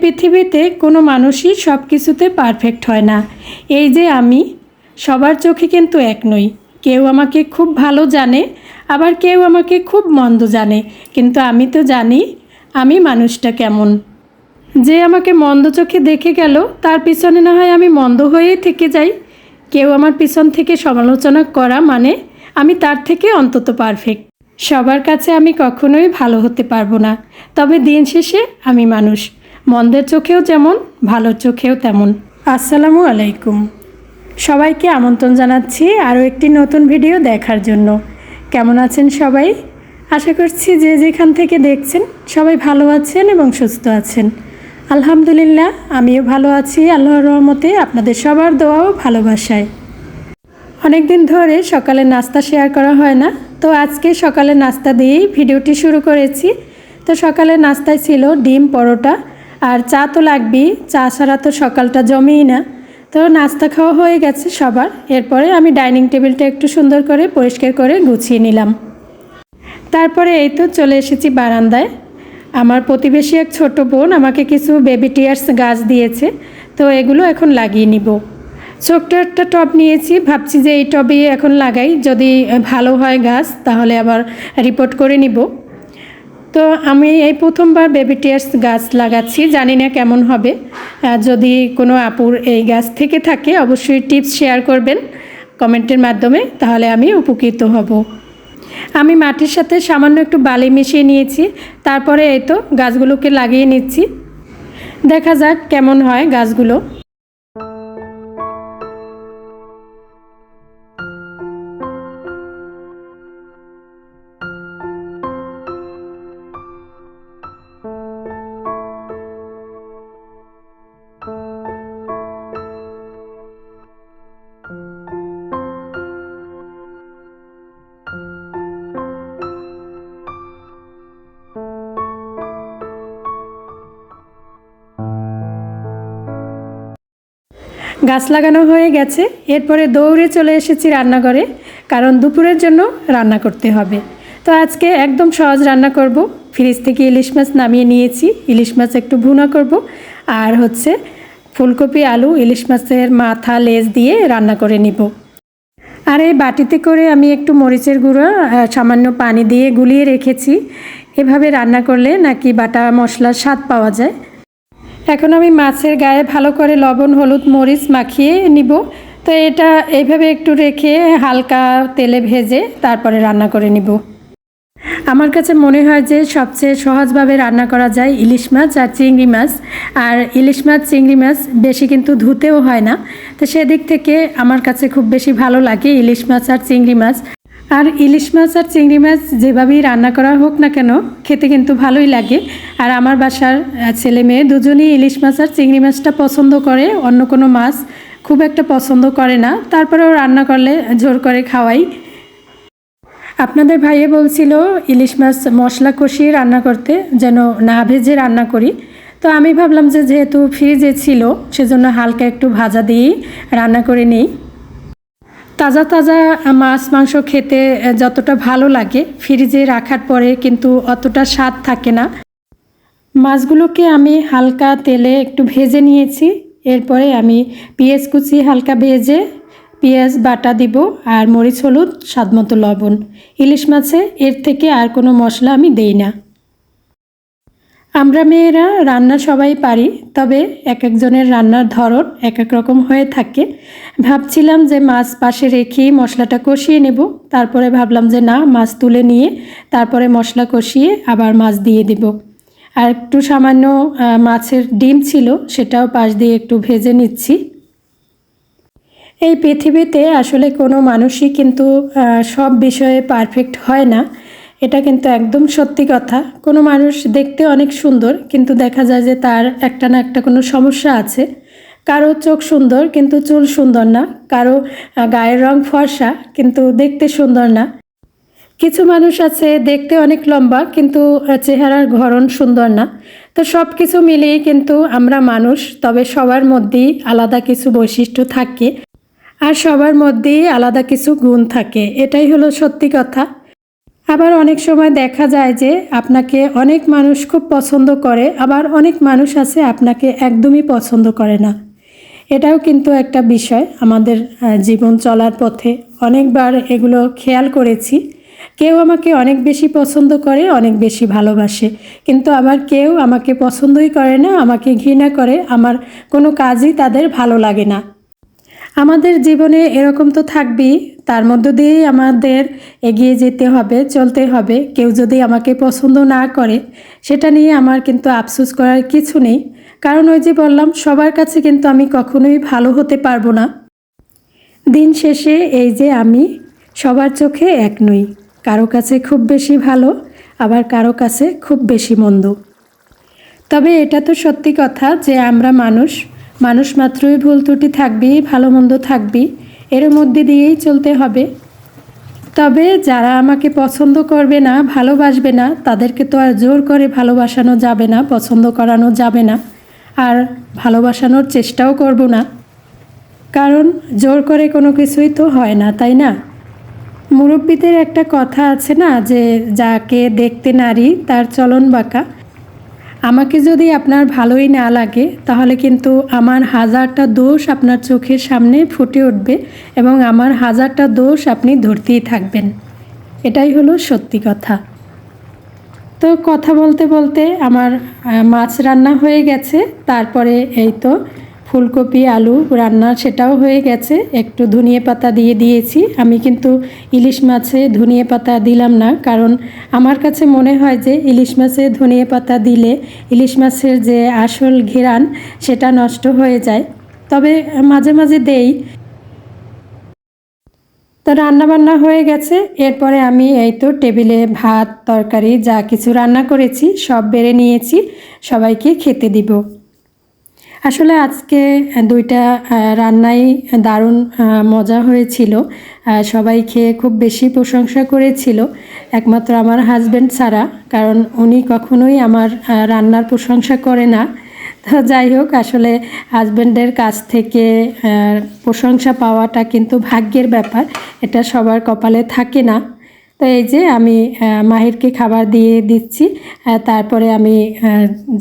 পৃথিবীতে কোনো মানুষই সব কিছুতে পারফেক্ট হয় না। এই যে আমি, সবার চোখে কিন্তু এক নই। কেউ আমাকে খুব ভালো জানে, আবার কেউ আমাকে খুব মন্দ জানে। কিন্তু আমি তো জানি, আমি মানুষটা কেমন। যে আমাকে মন্দ চোখে দেখে গেল, তার পিছনে না হয় আমি মন্দ হয়েই থেকে যাই। কেউ আমার পিছন থেকে সমালোচনা করা মানে আমি তার থেকে অন্তত পারফেক্ট। সবার কাছে আমি কখনোই ভালো হতে পারব না। তবে দিন শেষে আমি মানুষ। মন্দের চোখেও যেমন, ভালোর চোখেও তেমন। আসসালামু আলাইকুম। সবাইকে আমন্ত্রণ জানাচ্ছি আরও একটি নতুন ভিডিও দেখার জন্য। কেমন আছেন সবাই? আশা করছি যে যেখান থেকে দেখছেন সবাই ভালো আছেন এবং সুস্থ আছেন। আলহামদুলিল্লাহ, আমিও ভালো আছি আল্লাহর রহমতে, আপনাদের সবার দোয়াও ভালোবাসায়। অনেক দিন ধরে সকালে নাস্তা শেয়ার করা হয় না, তো আজকে সকালে নাস্তা দিয়েই ভিডিওটি শুরু করেছি। তো সকালে নাস্তায় ছিল ডিম পরোটা আর চা তো লাগবেই, চা ছাড়া তো সকালটা জমেই না। তো নাস্তা খাওয়া হয়ে গেছে সবার। এরপরে আমি ডাইনিং টেবিলটা একটু সুন্দর করে পরিষ্কার করে গুছিয়ে নিলাম। তারপরে এই তো চলে এসেছি বারান্দায়। আমার প্রতিবেশী এক ছোট বোন আমাকে কিছু বেবি টিয়ার্স গাছ দিয়েছে, তো এগুলো এখন লাগিয়ে নিব। ছোট্ট একটা টব নিয়েছি, ভাবছি যে এই টবে এখন লাগাই। যদি ভালো হয় গাছ, তাহলে আবার রিপোর্ট করে নিব। তো আমি এই প্রথমবার বেবি টিয়ার্স গাছ লাগাচ্ছি, জানি না কেমন হবে। যদি কোনো আপুর এই গাছ থেকে থাকে, অবশ্যই টিপস শেয়ার করবেন কমেন্টের মাধ্যমে, তাহলে আমি উপকৃত হব। আমি মাটির সাথে সামান্য একটু বালি মিশিয়ে নিয়েছি, তারপরে এই তো গাছগুলোকে লাগিয়ে নিচ্ছি। দেখা যাক কেমন হয় গাছগুলো। গাছ লাগানো হয়ে গেছে। এরপরে দৌড়ে চলে এসেছি রান্নাঘরে, কারণ দুপুরের জন্য রান্না করতে হবে। তো আজকে একদম সহজ রান্না করব। ফ্রিজ থেকে ইলিশ মাছ নামিয়ে নিয়েছি। ইলিশ মাছ একটু ভুনা করব। আর হচ্ছে ফুলকপি, আলু, ইলিশ মাছের মাথা, লেজ দিয়ে রান্না করে নিব। আর এই বাটিতে করে আমি একটু মরিচের গুঁড়ো সামান্য পানি দিয়ে গুলিয়ে রেখেছি। এভাবে রান্না করলে নাকি বাটা মশলার স্বাদ পাওয়া যায়। এখন আমি মাছের গায়ে ভালো করে লবণ, হলুদ, মরিচ মাখিয়ে নিব। তো এটা এইভাবে একটু রেখে হালকা তেলে ভেজে তারপরে রান্না করে নিব। আমার কাছে মনে হয় যে সবচেয়ে সহজভাবে রান্না করা যায় ইলিশ মাছ আর চিংড়ি মাছ। আর ইলিশ মাছ, চিংড়ি মাছ বেশি কিন্তু ধুতেও হয় না। তো সেদিক থেকে আমার কাছে খুব বেশি ভালো লাগে ইলিশ মাছ আর চিংড়ি মাছ। আর ইলিশ মাছ আর চিংড়ি মাছ যেভাবেই রান্না করা হোক না কেন, খেতে কিন্তু ভালোই লাগে। আর আমার বাসার ছেলে মেয়ে দুজনেই ইলিশ মাছ আর চিংড়ি মাছটা পছন্দ করে, অন্য কোনো মাছ খুব একটা পছন্দ করে না। তারপরেও রান্না করলে জোর করে খাওয়াই। আপনাদের ভাইয়ে বলছিল ইলিশ মাছ মশলা কষিয়ে রান্না করতে যেন না ভেজে রান্না করি। তো আমি ভাবলাম যে যেহেতু ফ্রিজে ছিল, সেজন্য হালকা একটু ভাজা দিয়েই রান্না করে নিই। তাজা তাজা মাছ, মাংস খেতে যতটা ভালো লাগে, ফ্রিজে রাখার পরে কিন্তু অতটা স্বাদ থাকে না। মাছগুলোকে আমি হালকা তেলে একটু ভেজে নিয়েছি। এরপরে আমি পেঁয়াজ কুচি হালকা ভেজে পেঁয়াজ, বাটা দিব আর মরিচ, হলুদ, স্বাদমতো লবণ। ইলিশ মাছে এর থেকে আর কোনো মশলা আমি দেই না। আমরা মেয়েরা রান্না সবাই পারি, তবে এক একজনের রান্নার ধরন এক এক রকম হয়ে থাকে। ভাবছিলাম যে মাছ পাশে রেখে মশলাটা কষিয়ে নেব, তারপরে ভাবলাম যে না, মাছ তুলে নিয়ে তারপরে মশলা কষিয়ে আবার মাছ দিয়ে দেব। আর একটু সামান্য মাছের ডিম ছিল, সেটাও পাশ দিয়ে একটু ভেজে নিচ্ছি। এই পৃথিবীতে আসলে কোনো মানুষই কিন্তু সব বিষয়ে পারফেক্ট হয় না। এটা কিন্তু একদম সত্যি কথা। কোনো মানুষ দেখতে অনেক সুন্দর, কিন্তু দেখা যায় যে তার একটা না একটা কোনো সমস্যা আছে। কারও চোখ সুন্দর, কিন্তু চুল সুন্দর না। কারও গায়ের রং ফর্সা, কিন্তু দেখতে সুন্দর না। কিছু মানুষ আছে দেখতে অনেক লম্বা, কিন্তু চেহারার গড়ন সুন্দর না। তো সব কিছু মিলিয়ে কিন্তু আমরা মানুষ, তবে সবার মধ্যেই আলাদা কিছু বৈশিষ্ট্য থাকে। আর সবার মধ্যেই আলাদা কিছু গুণ থাকে। এটাই হলো সত্যি কথা। আবার অনেক সময় দেখা যায় যে আপনাকে অনেক মানুষ খুব পছন্দ করে, আবার অনেক মানুষ আছে আপনাকে একদমই পছন্দ করে না। এটাও কিন্তু একটা বিষয় আমাদের জীবন চলার পথে। অনেকবার এগুলো খেয়াল করেছি। কেউ আমাকে অনেক বেশি পছন্দ করে, অনেক বেশি ভালোবাসে। কিন্তু আবার কেউ আমাকে পছন্দই করে না, আমাকে ঘৃণা করে। আমার কোনো কাজই তাদের ভালো লাগে না। আমাদের জীবনে এরকম তো থাকবেই। তার মধ্য দিয়েই আমাদের এগিয়ে যেতে হবে, চলতে হবে। কেউ যদি আমাকে পছন্দ না করে, সেটা নিয়ে আমার কিন্তু আফসোস করার কিছু নেই। কারণ ওই যে বললাম, সবার কাছে কিন্তু আমি কখনোই ভালো হতে পারব না। দিন শেষে এই যে আমি, সবার চোখে এক নই। কারও কাছে খুব বেশি ভালো, আবার কারও কাছে খুব বেশি মন্দ। তবে এটা তো সত্যি কথা যে আমরা মানুষ মানুষ মাত্রই ভুল ত্রুটি থাকবেই ভালো মন্দ থাকবেই এর মধ্যে দিয়েই চলতে হবে। তবে যারা আমাকে পছন্দ করবে না, ভালোবাসবে না, তাদেরকে তো আর জোর করে ভালোবাসানো যাবে না, পছন্দ করানো যাবে না, আর ভালোবাসানোর চেষ্টাও করব না। কারণ জোর করে কোনো কিছুই তো হয় না, তাই না? মুরব্বীদের একটা কথা আছে না যে, যাকে দেখতে নারী, তার চলন বাঁকা। আমাকে যদি আপনার ভালোই না লাগে, তাহলে কিন্তু আমার হাজারটা দোষ আপনার চোখের সামনে ফুটে উঠবে এবং আমার হাজারটা দোষ আপনি ধরতেই থাকবেন। এটাই হলো সত্যি কথা। তো কথা বলতে বলতে আমার মাছ রান্না হয়ে গেছে, তারপরে এই তো ফুলকপি, আলু রান্না সেটাও হয়ে গেছে। একটু ধনিয়ে পাতা দিয়ে দিয়েছি। আমি কিন্তু ইলিশ মাছে ধনিয়ে পাতা দিলাম না, কারণ আমার কাছে মনে হয় যে ইলিশ মাছে ধনিয়ে পাতা দিলে ইলিশ মাছের যে আসল ঘেরান সেটা নষ্ট হয়ে যায়। তবে মাঝে মাঝে দেই। তো রান্না বান্না হয়ে গেছে। এরপরে আমি এই তো টেবিলে ভাত, তরকারি যা কিছু রান্না করেছি সব বেড়ে নিয়েছি। সবাইকে খেতে দিব। আসলে আজকে দুইটা রান্নাই দারুণ মজা হয়েছিল। সবাই খেয়ে খুব বেশি প্রশংসা করেছিল, একমাত্র আমার হাজব্যান্ড ছাড়া, কারণ উনি কখনোই আমার রান্নার প্রশংসা করে না। তো যাই হোক, আসলে হাজব্যান্ডের কাছ থেকে প্রশংসা পাওয়াটা কিন্তু ভাগ্যের ব্যাপার, এটা সবার কপালে থাকে না। তো এই যে আমি মাহিরকে খাবার দিয়ে দিচ্ছি তারপরে আমি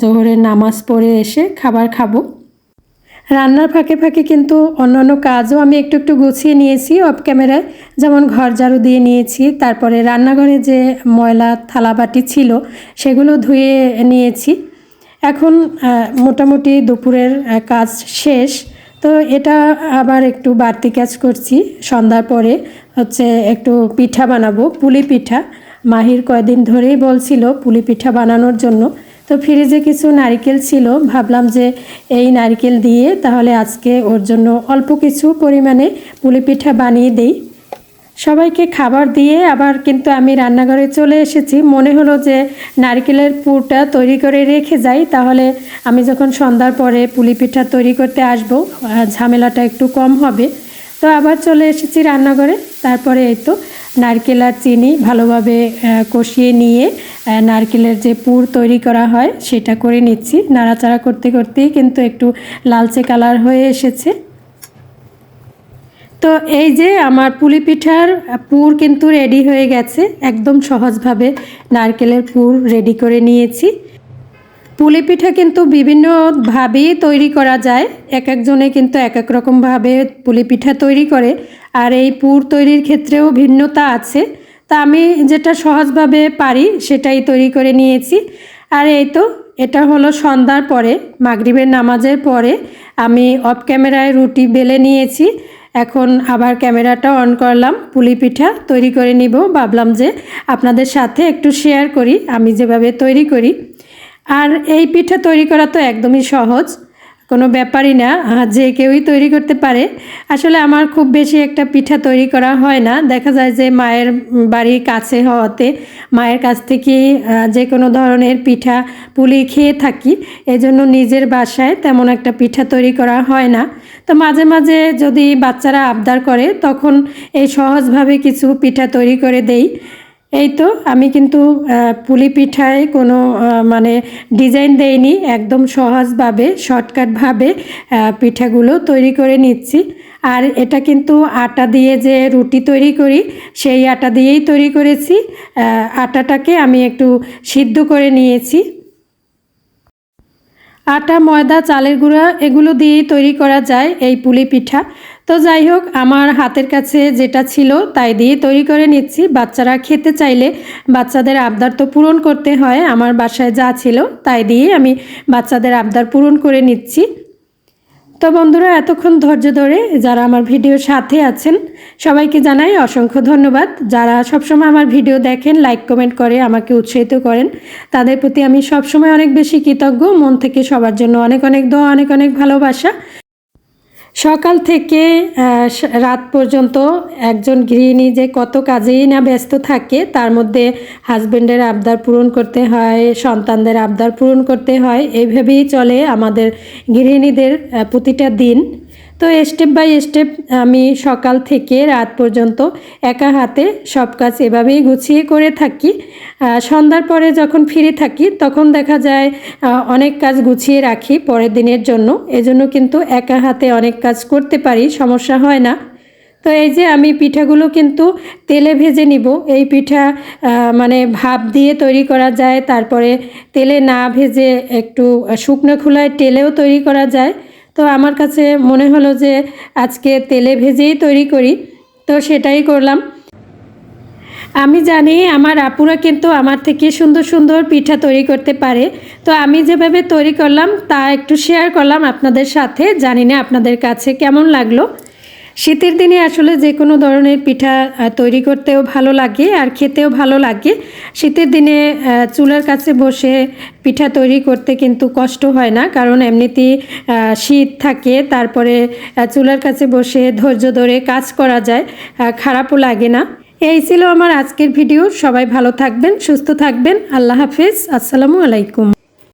জোহরের নামাজ পড়ে এসে খাবার খাব। রান্নার ফাঁকে ফাঁকে কিন্তু অন্যান্য কাজও আমি একটু একটু গুছিয়ে নিয়েছি অফ ক্যামেরায় যেমন ঘর ঝাড়ু দিয়ে নিয়েছি, তারপরে রান্নাঘরে যে ময়লা থালাবাটি ছিল, সেগুলো ধুয়ে নিয়েছি। এখন মোটামুটি দুপুরের কাজ শেষ। তো এটা আবার একটু বাড়তি কাজ করছি। সন্ধ্যার পরে হচ্ছে একটু পিঠা বানাবো, পুলি পিঠা। মাহির কয়দিন ধরেই বলছিল পুলি পিঠা বানানোর জন্য। তো ফ্রিজে কিছু নারিকেল ছিল, ভাবলাম যে এই নারিকেল দিয়ে তাহলে আজকে ওর জন্য অল্প কিছু পরিমাণে পুলি পিঠা বানিয়ে দেই। সবাইকে খাবার দিয়ে আবার কিন্তু আমি রান্নাঘরে চলে এসেছি। মনে হলো যে নারকেলের পুরটা তৈরি করে রেখে যাই, তাহলে আমি যখন সন্ধ্যার পরে পুলি পিঠা তৈরি করতে আসব ঝামেলাটা একটু কম হবে। তো আবার চলে এসেছি রান্নাঘরে। তারপরে এই তো নারকেল আর চিনি ভালোভাবে কষিয়ে নিয়ে নারকেলের যে পুর তৈরি করা হয়, সেটা করে নিচ্ছি। নাড়াচাড়া করতে করতেই কিন্তু একটু লালচে কালার হয়ে এসেছে। তো এই যে আমার পুলি পিঠার পুর কিন্তু রেডি হয়ে গেছে। একদম সহজভাবে নারকেলের পুর রেডি করে নিয়েছি। পুলি পিঠা কিন্তু বিভিন্নভাবেই তৈরি করা যায়। এক একজনে কিন্তু এক এক রকমভাবে পুলি পিঠা তৈরি করে। আর এই পুর তৈরির ক্ষেত্রেও ভিন্নতা আছে। তা আমি যেটা সহজভাবে পারি সেটাই তৈরি করে নিয়েছি। আর এই তো, এটা হলো সন্ধ্যার পরে, মাগরিবের নামাজের পরে আমি অফ ক্যামেরায় রুটি বেলে নিয়েছি। এখন আবার ক্যামেরাটা অন করলাম, পুলি পিঠা তৈরি করে নিব। ভাবলাম যে আপনাদের সাথে একটু শেয়ার করি, আমি যেভাবে তৈরি করি। আর এই পিঠা তৈরি করা তো একদমই সহজ। কোনো ব্যাপারই না যে কেউই তৈরি করতে পারে। আসলে আমার খুব বেশি একটা পিঠা তৈরি করা হয় না। দেখা যায় যে মায়ের বাড়ির কাছে হওয়াতে মায়ের কাছ আহ, যে কোনো ধরনের পিঠা পুলি খেয়ে থাকি। এজন্য নিজের বাসায় তেমন একটা পিঠা তৈরি করা হয় না। তো মাঝে মাঝে যদি বাচ্চারা আবদার করে তখন এই সহজভাবে কিছু পিঠা তৈরি করে দেই। এই তো, আমি কিন্তু পুলি পিঠায় কোনো মানে ডিজাইন দেইনি, একদম সহজভাবে শর্টকাটভাবে পিঠাগুলো তৈরি করে নিচ্ছি। আর এটা কিন্তু আটা দিয়ে যে রুটি তৈরি করি, সেই আটা দিয়েই তৈরি করেছি। আটাটাকে আমি একটু সিদ্ধ করে নিয়েছি। আটা, ময়দা, চালের গুঁড়া, এগুলো দিয়েই তৈরি করা যায় এই পুলি পিঠা। তো যাই হোক, আমার হাতের কাছে যেটা ছিল তাই দিয়ে তৈরি করে নিচ্ছি। বাচ্চারা খেতে চাইলে বাচ্চাদের আবদার তো পূরণ করতে হয়, আমার বাসায় যা ছিল তাই দিয়ে আমি বাচ্চাদের আবদার পূরণ করে নিচ্ছি। তো বন্ধুরা, এতক্ষণ ধৈর্য ধরে যারা আমার ভিডিওর সাথে আছেন, সবাইকে জানাই অসংখ্য ধন্যবাদ। যারা সবসময় আমার ভিডিও দেখেন, লাইক, কমেন্ট করে আমাকে উৎসাহিত করেন, তাদের প্রতি আমি সবসময় অনেক বেশি কৃতজ্ঞ। মন থেকে সবার জন্য অনেক অনেক দোয়া, অনেক অনেক ভালোবাসা। সকাল থেকে রাত পর্যন্ত একজন গৃহিণী যে কত কাজেই না ব্যস্ত থাকে, তার মধ্যে হাজব্যান্ডের আবদার পূরণ করতে হয়, সন্তানদের আবদার পূরণ করতে হয়। এইভাবেই চলে আমাদের গৃহিণীদের প্রতিটা দিন। তো স্টেপ বাই স্টেপ আমি সকাল থেকে রাত পর্যন্ত একা হাতে সব কাজ এভাবেই গুছিয়ে করে থাকি। সন্ধ্যার পরে যখন ফিরে থাকি, তখন দেখা যায় অনেক কাজ গুছিয়ে রাখি পরের দিনের জন্য। এজন্য কিন্তু একা হাতে অনেক কাজ করতে পারি, সমস্যা হয় না। তো এই যে আমি পিঠাগুলো কিন্তু তেলে ভেজে নিব। এই পিঠা মানে ভাপ দিয়ে তৈরি করা যায়, তারপরে তেলে না ভেজে একটু শুকনো খোলায় তেলেও তৈরি করা যায়। তো আমার কাছে মনে হলো যে আজকে তেলে ভেজেই তৈরি করি, তো সেটাই করলাম। আমি জানি আমার আপুরা কিন্তু আমার থেকে সুন্দর সুন্দর পিঠা তৈরি করতে পারে, তো আমি যেভাবে তৈরি করলাম তা একটু শেয়ার করলাম আপনাদের সাথে, জানি না আপনাদের কাছে কেমন লাগল। শীতের দিনে আসলে যে কোনো ধরনের পিঠা তৈরি করতেও ভালো লাগে আর খেতেও ভালো লাগে। শীতের দিনে চুলার কাছে বসে পিঠা তৈরি করতে কিন্তু কষ্ট হয় না। কারণ এমনিতেই শীত থাকে, তারপরে চুলার কাছে বসে ধৈর্য ধরে কাজ করা যায় খারাপও লাগে না। এই ছিল আমার আজকের ভিডিও। সবাই ভালো থাকবেন, সুস্থ থাকবেন। আল্লাহ হাফিজ। আসসালামু আলাইকুম।